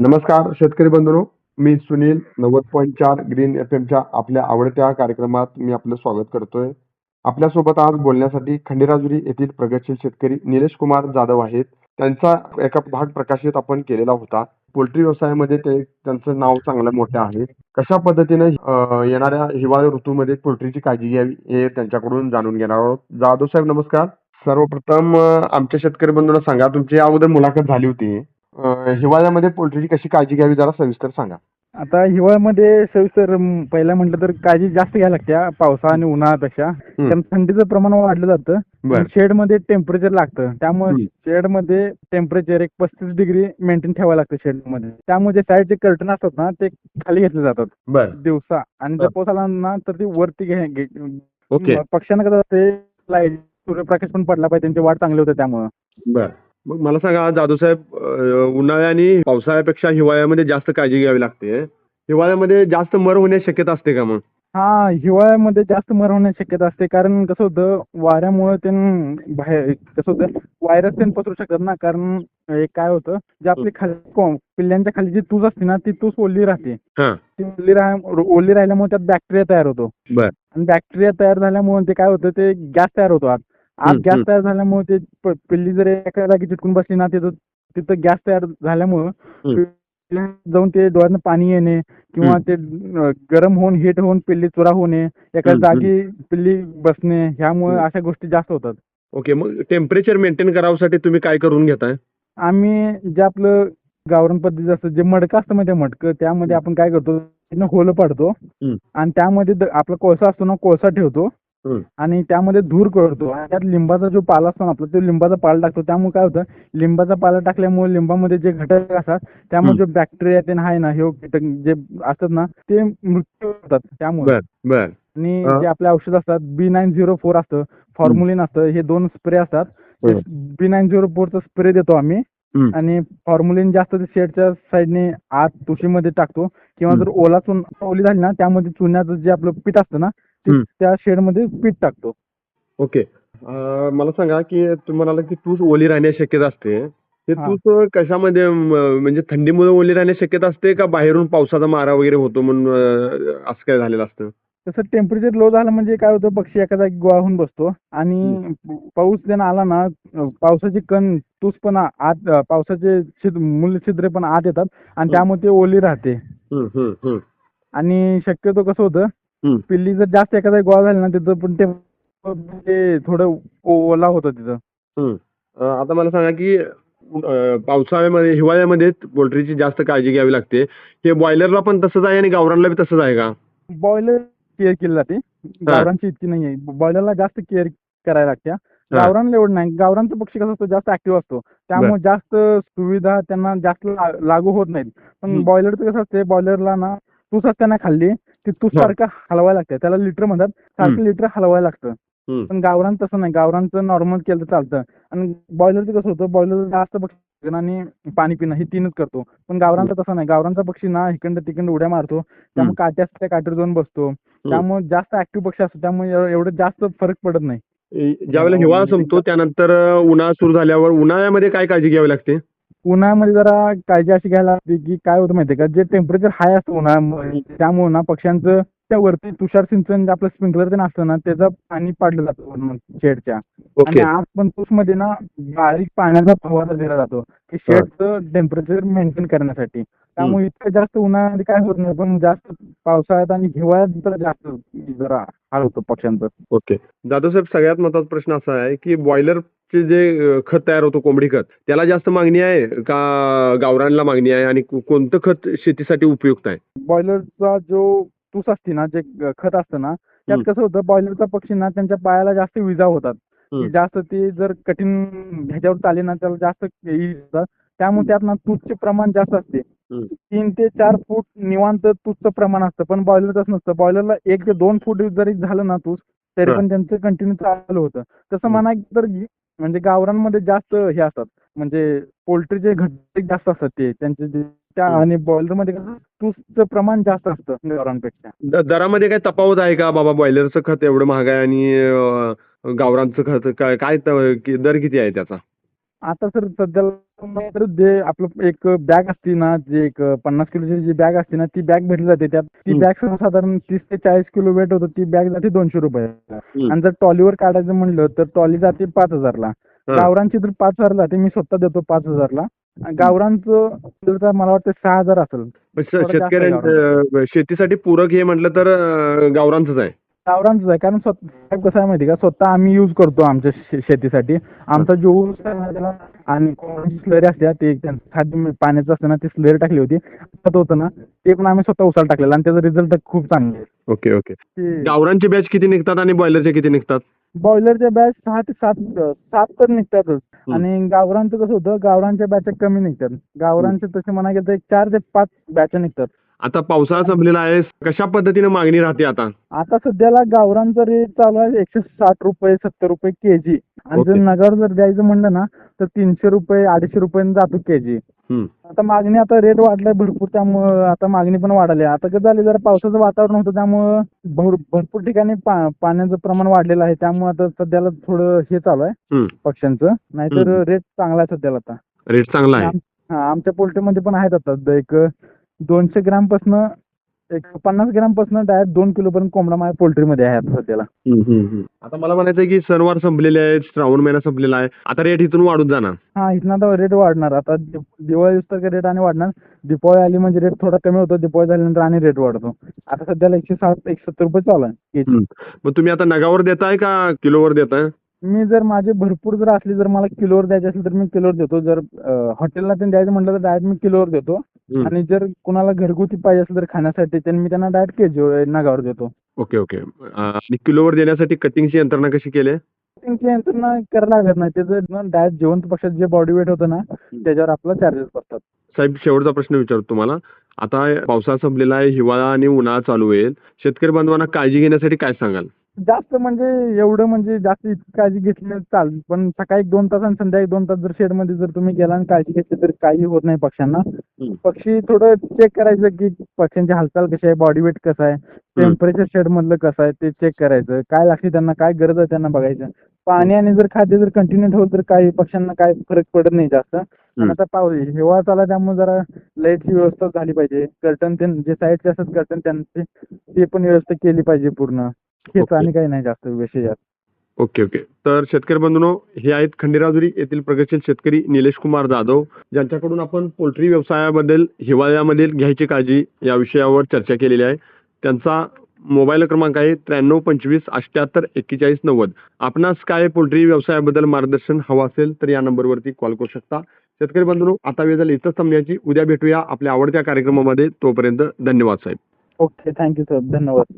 नमस्कार शेतकरी बंधूनो. मी सुनील नव्वद पॉईंट चार ग्रीन एफ एमच्या आपल्या आवडत्या कार्यक्रमात मी आपलं स्वागत करतोय. आपल्यासोबत आज बोलण्यासाठी खंडेराजुरी येथील प्रगतशील शेतकरी निलेश कुमार जाधव आहेत. त्यांचा एका भाग प्रकाशित आपण केलेला होता. पोल्ट्री व्यवसायामध्ये ते त्यांचं नाव चांगलं मोठं आहे. कशा पद्धतीने येणाऱ्या हिवाळी ऋतूमध्ये पोल्ट्रीची काळजी घ्यावी हे त्यांच्याकडून जाणून घेणार आहोत. जाधव साहेब नमस्कार. सर्वप्रथम आमच्या शेतकरी बंधूंना सांगा तुमची अगोदर मुलाखत झाली होती. अं, हिवाळ्यामध्ये पोल्ट्रीची कशी काळजी घ्यावी जरा सविस्तर सांगा. आता हिवाळ्यामध्ये सविस्तर म, पहिला म्हटलं तर काळजी जास्त घ्यायला लागते पावसा आणि उन्हाळ्यापेक्षा. त्यामुळे थंडीचं प्रमाण वाढलं जातं. बर. शेडमध्ये टेम्परेचर लागतं. त्यामुळे हम्म. शेडमध्ये टेम्परेचर एक पस्तीस डिग्री मेंटेन ठेवावं लागतं शेडमध्ये. त्यामुळे जे साईडचे कर्टन असतात ना ते खाली घेतले जातात. बर. दिवसा. आणि जर बर. पाऊस आला ना तर ते वरती घे घे- ओके. म, पक्ष्यांना कसं असते लाइट सूर्यप्रकाश पण पडला पाहिजे त्यांची वाढ चांगली होते त्यामुळे. बर. मग मला सांगा जाधव साहेब उन्हाळ्या आणि पावसाळ्यापेक्षा हिवाळ्यामध्ये जास्त काळजी घ्यावी लागते. हिवाळ्यामध्ये जास्त मर होण्याची शक्यता असते का मग? हा हिवाळ्यामध्ये जास्त मर होण्याची शक्यता असते. कारण कसं होतं वाऱ्यामुळे ते बाहेर कसं होतं व्हायरस ते पसरू शकतात ना. कारण एक काय होतं जे आपली खाली पिल्ल्यांच्या खाली जी तूस असते ना ती तूस ओली राहते. ती ओली राह ओली राहिल्यामुळे त्यात बॅक्टेरिया तयार होतो. आणि बॅक्टेरिया तयार झाल्यामुळे ते काय होतं ते गॅस तयार होतो आत. हम्म, गॅस. तयार झाल्यामुळे ते पिल्ली जर एका जागी चिटकून बसली ना तिथं तिथं गॅस तयार झाल्यामुळं जाऊन ते डोळ्यातनं पाणी येणे किंवा. ते गरम होऊन हिट होऊन पिल्ली चुरा होणे एका जागी पिल्ली बसणे ह्यामुळे. अशा गोष्टी जास्त होतात ओके मग टेम्परेचर मेंटेन करावासाठी तुम्ही काय करून घेताय आम्ही जे आपलं गावरान पद्धती असतं जे मडकं असतं माहिती मडकं त्यामध्ये आपण काय करतो होलं पाडतो. आणि त्यामध्ये आपला कोळसा असतो ना कोळसा ठेवतो. आणि त्यामध्ये धूर करतो. आणि त्यात लिंबाचा जो पाला असतो ना आपला तो लिंबाचा पाला टाकतो. त्यामुळे काय होतं लिंबाचा पाला टाकल्यामुळे लिंबामध्ये जे घटक असतात त्यामुळे जो बॅक्टेरिया ते आहे ना हे कीटक जे असतात ना ते मृत्यू होतात. त्यामुळे. आणि. जे आपले औषध असतात बी नाईन झिरो फोर असतं फॉर्म्युलिन असतं हे दोन स्प्रे असतात. बी नाईन झिरो फोरचा स्प्रे देतो आम्ही. आणि फॉर्म्युलिन जास्त ते शेडच्या साईडने आत तुशीमध्ये टाकतो. किंवा. जर ओला चुन ओली झाली ना त्यामध्ये चुन्याचं जे आपलं पीठ असतं ना हम्म. त्या शेडमध्ये पीठ टाकतो ओके अं, मला सांगा की तुम्ही म्हणाला की तूच ओली राहण्याची शक्यता असते ते हा. तूच कशामध्ये म, म्हणजे थंडीमुळे ओली राहण्याची शक्यता असते का बाहेरून पावसाचा मारा वगैरे होतो म्हणून अं, असं काय झालेलं असतं तसं टेम्परेचर लो झालं म्हणजे काय होतं पक्षी एका जागी गोळा होऊन बसतो आणि पाऊस जर आला ना अं, पावसाची कण तूस पण आत अं, पावसाचे छिद्र मूल छिद्रे पण आत येतात आणि त्यामुळे ते ओली राहते हम्म, हम्म, हम्म. आणि शक्यतो कसं होतं. पिल्ली जर जास्त एखादा गोळा झाली ना तिथं पण ते ते थोडं ओला होतं तिथं. अं, आता मला सांगा की अं, पावसाळ्यामध्ये हिवाळ्यामध्ये पोल्ट्रीची जास्त काळजी घ्यावी लागते. हे बॉयलरला पण तसंच आहे आणि गावरानला बी तसंच आहे का? बॉयलर केअर केली जाते. गावरांची इतकी नाही आहे. बॉयलरला जास्त केअर करायला लागते गावरानला एवढं नाही. गावरानचा पक्षी कसा असतो जास्त ऍक्टिव्ह असतो. त्यामुळे जास्त सुविधा त्यांना जास्त ला- लागू होत नाहीत. पण हम्म. बॉयलरचं कसं असते बॉयलरला ना तूस असते ना खाल्ली ती. सारखं हलवायला लागते. त्याला लिटर म्हणतात. सारखं लिटर हलवायला लागतं. पण गावरान तसं नाही. गावरानचं नॉर्मल केलं तर चालतं. आणि बॉयलरचं कसं होतं? बॉयलर जास्त पक्षी आणि पाणी पिणं हे तीनच करतो. पण गावरानचं तसं नाही. गावरानचा पक्षी ना इकडं तिकडं उड्या मारतो. त्यामुळे काट्या असतात त्या काट्यावर जाऊन बसतो. त्यामुळे जास्त ऍक्टिव्ह पक्षी असतो त्यामुळे एव- एवढं जास्त फरक पडत नाही. ज्यावेळेला हिवाळा संपतो त्यानंतर उन्हाळा सुरू झाल्यावर उन्हाळ्यामध्ये काय काळजी घ्यावी लागते? उन्हाळ्यामध्ये जरा काळजी अशी घ्यायला लागते की काय होतं माहितीये का? जे टेम्परेचर हाय असतं उन्हाळ्यामध्ये त्यामुळे ना पक्ष्यांचं त्या वरती तुषार सिंचन जे आपलं स्प्रिंकलर ते असतं ना त्याचं पाणी पाडलं जातं शेडच्या. आणि आत पण मध्ये ना बारीक पाण्याचा फवारा दिला जातो की शेडचं टेम्परेचर मेंटेन करण्यासाठी. त्यामुळे इतकं जास्त उन्हाळ्यामध्ये काय होत नाही पण जास्त पावसाळ्यात आणि हिवाळ्यात तर जास्त जरा हाल होतो पक्ष्यांचं. ओके. जाधव साहेब सगळ्यात महत्त्वाचा प्रश्न असा आहे की बॉयलरचे जे खत तयार होतो कोंबडी खत त्याला जास्त मागणी आहे का गावरानला मागणी आहे आणि कोणतं खत शेतीसाठी उपयुक्त आहे बॉयलरचा जो तूस असते ना जे खत असतं ना त्यात. कसं होतं बॉयलरचा पक्षी ना त्यांच्या पायाला जास्त विजा होतात जास्त ते जर कठीण ह्याच्यावर चाले ना त्याला जास्त त्यामुळे त्यात ना तूतचे प्रमाण जास्त असते. तीन ते चार फूट निवांत तूतचं प्रमाण असतं पण बॉयलर नसतं बॉयलरला एक ते दोन फूट जरी झालं ना तूस तरी. पण त्यांचं कंटिन्यू चालू होतं तसं. म्हणा तर म्हणजे गावरांमध्ये जास्त हे असतात. म्हणजे पोल्ट्रीचे घटक जास्त असतात ते त्यांचे जे त्या. आणि बॉयलरमध्ये कसं तूसचं प्रमाण जास्त असतं गावरांपेक्षा दरामध्ये काय तफावत आहे का? बाबा बॉयलरचं खत एवढं महाग आहे आणि अं, गावरानचं खत काय काय दर किती आहे त्याचा? आता सर सध्याला आपलं एक बॅग असते ना जे एक पन्नास किलोची जी बॅग असते ना ती बॅग भेटली जाते. त्यात ती. बॅग साधारण तीस ते चाळीस किलो वेट होतं. ती बॅग जाते दोनशे रुपयाला. हम्म. आणि जर ट्रॉलीवर काढायचं म्हणलं तर ट्रॉली जाते पाच हजारला. गावरांची तर पाच हजारला जाते. मी स्वतः देतो पाच हजारला. गावरांचं तर मला वाटतं सहा हजार असेल. शेतकऱ्यांचं शेतीसाठी पूरक हे म्हटलं तर अं, गावरानचंच आहे. गावरांच आहे. कारण स्वतः कसं आहे माहिती का? स्वतः आम्ही यूज करतो आमच्या शे- शेतीसाठी. आमचा जो ऊस आहे ना त्याला आणि स्लरी असते ते त्यांच्यासाठी मी पाण्याचं असतं ना ती स्लरी टाकली होती. खत होतं ना ते पण आम्ही स्वतः उसाला टाकलेलं आणि त्याचा रिझल्ट खूप चांगला आहे. Okay okay. ते गावरानचे बॅच किती निघतात आणि बॉयलरचे किती निघतात? बॉयलरच्या बॅच सहा ते सात सात तर निघतातच. आणि गावरांचं कसं होतं गावरांच्या बॅच कमी निघतात. गावरांचे तसे म्हणा गेलं तर एक चार ते पाच बॅच निघतात. आता पावसाळा संपलेला आहे. कशा पद्धतीने मागणी राहते आता? आता सध्याला गावरांचा रेट चालू आहे एकशे साठ रुपये सत्तर रुपये केजी आणि जर. नगर जर द्यायचं म्हणलं ना तर तीनशे रुपये अडीचशे रुपये जातो केजी. आता मागणी आता रेट वाढलाय भरपूर त्यामुळं आता मागणी पण वाढाली आता कसं झालं जरा पावसाचं वातावरण होतं त्यामुळं भर- भरपूर ठिकाणी पाण्याचं प्रमाण वाढलेलं आहे. त्यामुळे आता सध्याला थोडं हे चालू आहे. पक्ष्यांचं. नाहीतर. रेट चांगला आहे सध्याला आता. रेट चांगला आहे. आम- आमच्या पोल्ट्रीमध्ये पण आहेत आता. एक दोनशे ग्राम पासनं एक पन्नास ग्राम पासनं डायरेक्ट दोन किलो पर्यंत कोंबडा माझ्या पोल्ट्रीमध्ये आहे आता सध्याला. आता मला म्हणायचं की सणवार संपलेले आहेत श्रावण महिना संपलेला आहे. आता रेट इथून वाढून जाणार. हा इथनं आता रेट वाढणार. आता दि- दिवाळी तर रेट आणि वाढणार. दिवाळी आली म्हणजे रेट थोडा कमी होतो दिवाळी झाल्यानंतर आणि रेट वाढतो. आता सध्याला एकशे साठ एकशे सत्तर रुपये चालू आहे हम्म. मग तुम्ही आता नगावर देताय का किलोवर देताय? मी जर माझे भरपूर जर असली जर मला किलोवर द्यायचे असेल तर मी किलोवर देतो. जर अं, हॉटेलला त्यांनी द्यायचं म्हटलं तर डायरेक्ट मी किलोवर देतो. आणि जर कुणाला घरगुती पाहिजे असेल तर खाण्यासाठी तर मी त्यांना डायरेक्ट केजी नगावर देतो. Okay okay. आणि किलोवर देण्यासाठी कटिंगची यंत्रणा कशी केली आहे? त्यांची यंत्रणा करायला लागत नाही. त्याचं डायरेक्ट जिवंत पक्षात जे बॉडी वेट होतं ना त्याच्यावर आपला चार्जेस बसतात साहेब शेवटचा प्रश्न विचारतो तुम्हाला. आता पावसाळा संपलेला आहे हिवाळा आणि उन्हाळा चालू होईल. शेतकरी बांधवांना काळजी घेण्यासाठी काय सांगाल? जास्त म्हणजे एवढं म्हणजे जास्त इतकी काळजी घेतली नाही चाल. पण सकाळी एक दोन तास आणि संध्याकाळी दोन तास जर शेडमध्ये जर तुम्ही गेला आणि काळजी घेतली तर काही होत नाही पक्ष्यांना. पक्षी थोडं चेक करायचं की पक्ष्यांची हालचाल कशी आहे बॉडी वेट कसं आहे टेम्परेचर शेड मधलं कसं आहे ते चेक करायचं. काय लागते त्यांना काय गरज आहे त्यांना बघायचं. पाणी आणि जर खाद्य जर कंटिन्यू ठेवलं तर काही पक्ष्यांना काय फरक पडत नाही जास्त. आता पाऊस हिवाळा चालला त्यामुळे जरा लाईटची व्यवस्था झाली पाहिजे. कर्टन ते जे साईडचे असतात कर्टन त्यांची ते पण व्यवस्था केली पाहिजे पूर्ण. हेच ओके. आणि काही नाही जास्त विषय यात ओके ओके तर शेतकरी बंधूंनो हे आहेत खंडेराजुरी येथील प्रगतशील शेतकरी निलेश कुमार जाधव. ज्यांच्याकडून आपण पोल्ट्री व्यवसायाबद्दल हिवाळ्यामधील घ्यायची काळजी या विषयावर चर्चा केलेली आहे. त्यांचा मोबाईल क्रमांक आहे त्र्याण्णव पंचवीस अठ्याहत्तर एक्केचाळीस नव्वद. आपणास काय पोल्ट्री व्यवसायाबद्दल मार्गदर्शन हवं असेल तर या नंबरवरती कॉल करू शकता. शेतकरी बंधूंनो आता वेळ झाली इथंच थांबण्याची. उद्या भेटूया आपल्या आवडत्या कार्यक्रमामध्ये. तोपर्यंत धन्यवाद साहेब. ओके थँक्यू सर धन्यवाद.